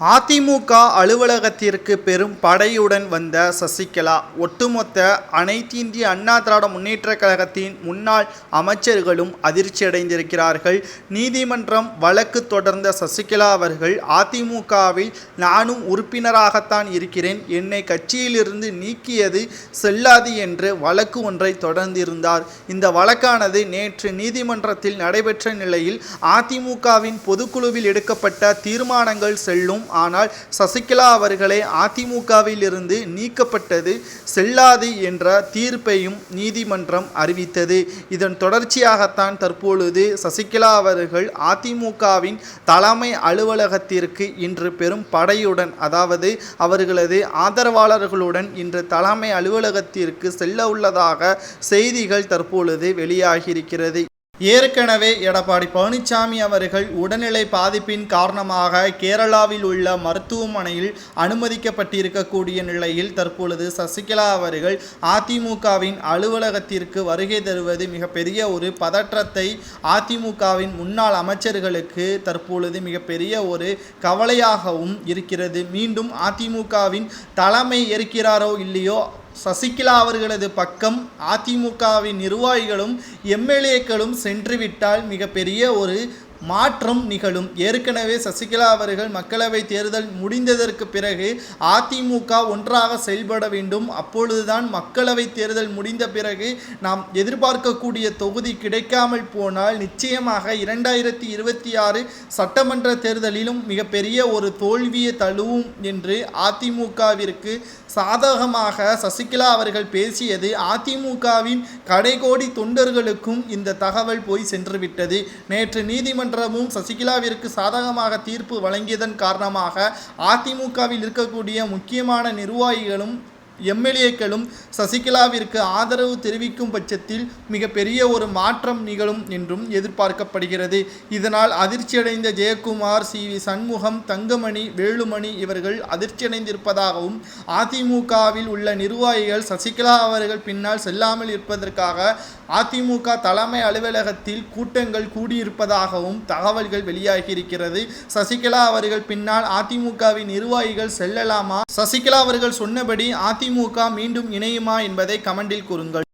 அதிமுக அலுவலகத்திற்கு பெரும் படையுடன் வந்த சசிகலா ஒட்டுமொத்த அனைத்திந்திய அண்ணா திராவிட முன்னேற்ற கழகத்தின் முன்னாள் அமைச்சர்களும் அதிர்ச்சியடைந்திருக்கிறார்கள். நீதிமன்றம் வழக்கு தொடர்ந்த சசிகலா அவர்கள் அதிமுகவில் நானும் உறுப்பினராகத்தான் இருக்கிறேன். என்னை கட்சியிலிருந்து நீக்கியது செல்லாது என்று வழக்கு ஒன்றை தொடர்ந்திருந்தார். இந்த வழக்கானது நேற்று நீதிமன்றத்தில் நடைபெற்ற நிலையில் அதிமுகவின் பொதுக்குழுவில் எடுக்கப்பட்ட தீர்மானங்கள் செல்லும் ஆனால் சசிகலா அவர்களே அதிமுகவில் இருந்து நீக்கப்பட்டது செல்லாது என்ற தீர்ப்பையும் நீதிமன்றம் அறிவித்தது. இதன் தொடர்ச்சியாகத்தான் தற்பொழுது சசிகலா அவர்கள் அதிமுகவின் தலைமை அலுவலகத்திற்கு இன்று பெரும் படையுடன் அதாவது அவர்களது ஆதரவாளர்களுடன் இன்று தலைமை அலுவலகத்திற்கு செல்ல உள்ளதாக செய்திகள் தற்பொழுது வெளியாகியிருக்கிறது. ஏற்கனவே எடப்பாடி பழனிசாமி அவர்கள் உடல்நிலை பாதிப்பின் காரணமாக கேரளாவில் உள்ள மருத்துவமனையில் அனுமதிக்கப்பட்டிருக்கக்கூடிய நிலையில் தற்பொழுது சசிகலா அவர்கள் அதிமுகவின் அலுவலகத்திற்கு வருகை தருவது மிகப்பெரிய ஒரு பதற்றத்தை அதிமுகவின் முன்னாள் அமைச்சர்களுக்கு தற்பொழுது மிகப்பெரிய ஒரு கவலையாகவும் இருக்கிறது. மீண்டும் அதிமுகவின் தலைமை ஏற்கிறாரோ இல்லையோ சசிகலா அவர்களது பக்கம் அதிமுகவின் நிர்வாகிகளும் எம்எல்ஏக்களும் சென்றுவிட்டால் மிகப்பெரிய ஒரு மாற்றம் நிகழும். ஏற்கனவே சசிகலா அவர்கள் மக்களவை தேர்தல் முடிந்ததற்கு பிறகு அதிமுக ஒன்றாக செயல்பட வேண்டும். அப்பொழுதுதான் மக்களவை தேர்தல் முடிந்த பிறகு நாம் எதிர்பார்க்கக்கூடிய தொகுதி கிடைக்காமல் போனால் நிச்சயமாக இரண்டாயிரத்தி இருபத்தி ஆறு சட்டமன்ற தேர்தலிலும் மிகப்பெரிய ஒரு தோல்வியை தழுவும் என்று அதிமுகவிற்கு சாதகமாக சசிகலா அவர்கள் பேசியது அதிமுகவின் கடைகோடி தொண்டர்களுக்கும் இந்த தகவல் போய் சென்றுவிட்டது. நேற்று நீதிமன்ற நீதிமன்றமும் சசிகலாவிற்கு சாதகமாக தீர்ப்பு வழங்கியதன் காரணமாக அதிமுகவில் இருக்கக்கூடிய முக்கியமான நிர்வாகிகளும் எம்எல்ஏக்களும் சசிகலாவிற்கு ஆதரவு தெரிவிக்கும் பட்சத்தில் மிகப்பெரிய ஒரு மாற்றம் நிகழும் என்றும் எதிர்பார்க்கப்படுகிறது. இதனால் அதிர்ச்சியடைந்த ஜெயக்குமார் சி. வி. சண்முகம் தங்கமணி வேலுமணி இவர்கள் அதிர்ச்சியடைந்திருப்பதாகவும் அதிமுகவில் உள்ள நிர்வாகிகள் சசிகலா அவர்கள் பின்னால் செல்லாமல் இருப்பதற்காக அதிமுக தலைமை அலுவலகத்தில் கூட்டங்கள் கூடியிருப்பதாகவும் தகவல்கள் வெளியாகியிருக்கிறது. சசிகலா அவர்கள் பின்னால் அதிமுகவின் நிர்வாகிகள் செல்லலாமா? சசிகலா அவர்கள் சொன்னபடி அதிமுக மீண்டும் இணையுமா என்பதை கமெண்டில் கூறுங்கள்.